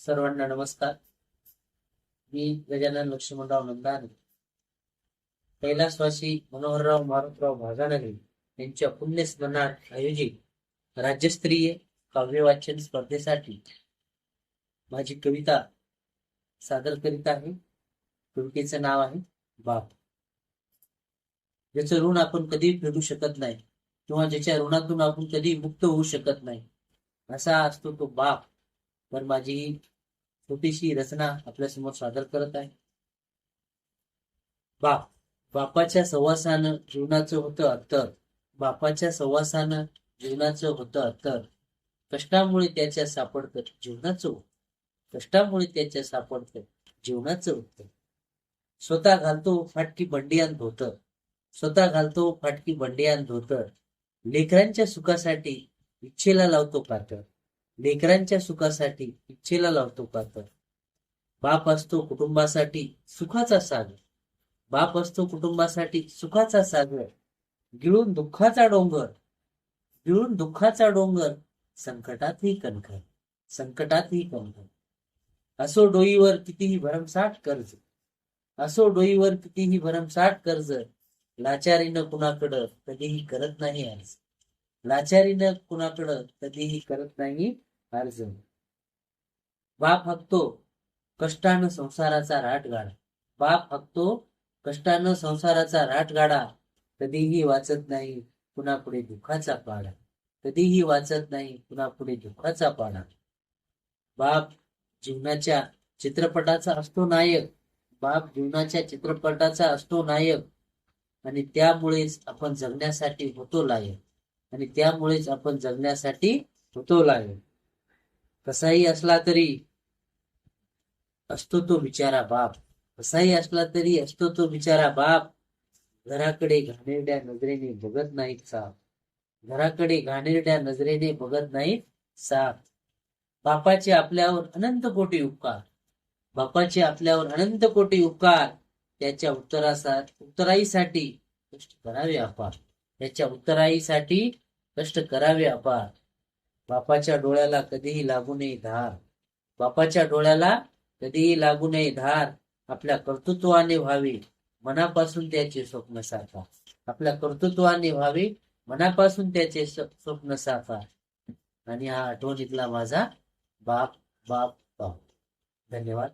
सर्वांना नमस्कार. मी गजानन लक्ष्मणराव नंदाने. कैलासवासी मनोहरराव मारुतराव भागानगरी यांच्या पुण्यस्मरणात आयोजित राज्यस्तरीय काव्यवाचन स्पर्धेसाठी माझी कविता सादर करीत आहे. कवितेचं नाव आहे बाप. ज्याचं ऋण आपण कधी फेडू शकत नाही किंवा ज्याच्या ऋणातून आपण कधी मुक्त होऊ शकत नाही असा असतो तो बाप. पण माझी छोटीशी रचना आपल्यासमोर सादर करत आहे. बाप बापाच्या सहवासानं जीवनाचं होतं अत्तर. बापाच्या सहवासानं जीवनाचं होतं अत्तर. कष्टामुळे त्याच्या सापडतं जीवनाचं कष्टामुळे त्याच्या सापडतं जीवनाचं उत्तर स्वतः घालतो फाटकी बंडियान धोतर स्वतः घालतो फाटकी बंडियान धोतर लेकरांच्या सुखासाठी इच्छेला लावतो पातळ लेकरांच्या सुखासाठी इच्छेला लावतो कातर बाप असतो कुटुंबासाठी सुखाचा सागर. बाप असतो कुटुंबासाठी सुखाचा सागर. गिळून दुःखाचा डोंगर. गिळून दुःखाचा डोंगर. संकटातही कणखर. संकटातही कणखर. असो डोईवर कितीही भरमसाठ कर्ज. असो डोईवर कितीही भरमसाठ कर्ज. लाचारीनं कुणाकडं कधीही करत नाही अर्ज लाचारीनं कुणाकडं कधीही करत नाही. अर्ज बाप हक्तो कष्टानं संसाराचा राट गाडा बाप हक्तो कष्टानं संसाराचा राट गाडा कधीही वाचत नाही कुणापुढे दुःखाचा पाडा. कधीही वाचत नाही कुणापुढे दुःखाचा पाडा. बाप जीवनाच्या चित्रपटाचा असतो नायक. बाप जीवनाच्या चित्रपटाचा असतो नायक. आणि त्यामुळेच आपण जगण्यासाठी होतो लायक. आणि त्यामुळेच आपण जगण्यासाठी होतो लायक. कसाही असला तरी असतो तो बिचारा बाप. कसाही असला तरी असतो तो बिचारा बाप. घराकडे घाणेरड्या नजरेने बघत नाहीत साप. घराकडे घाणेरड्या नजरेने बघत नाहीत साप. बापाचे आपल्यावर अनंत कोटी उपकार. बापाचे आपल्यावर अनंत कोटी उपकार. त्याच्या उत्तरासा उत्तराईसाठी कष्ट करावे अपार त्याच्या उत्तराईसाठी कष्ट करावे अपार बापाच्या डोळ्याला कधीही लागू नये धार. बापाच्या डोळ्याला कधीही लागू नये धार. आपल्या कर्तृत्वाने व्हावी मनापासून त्याचे स्वप्न साकार आपल्या कर्तृत्वाने व्हावी मनापासून त्याचे स- स्वप्न साकार आणि हा आठवणीतला माझा बाप बाप बाप. धन्यवाद.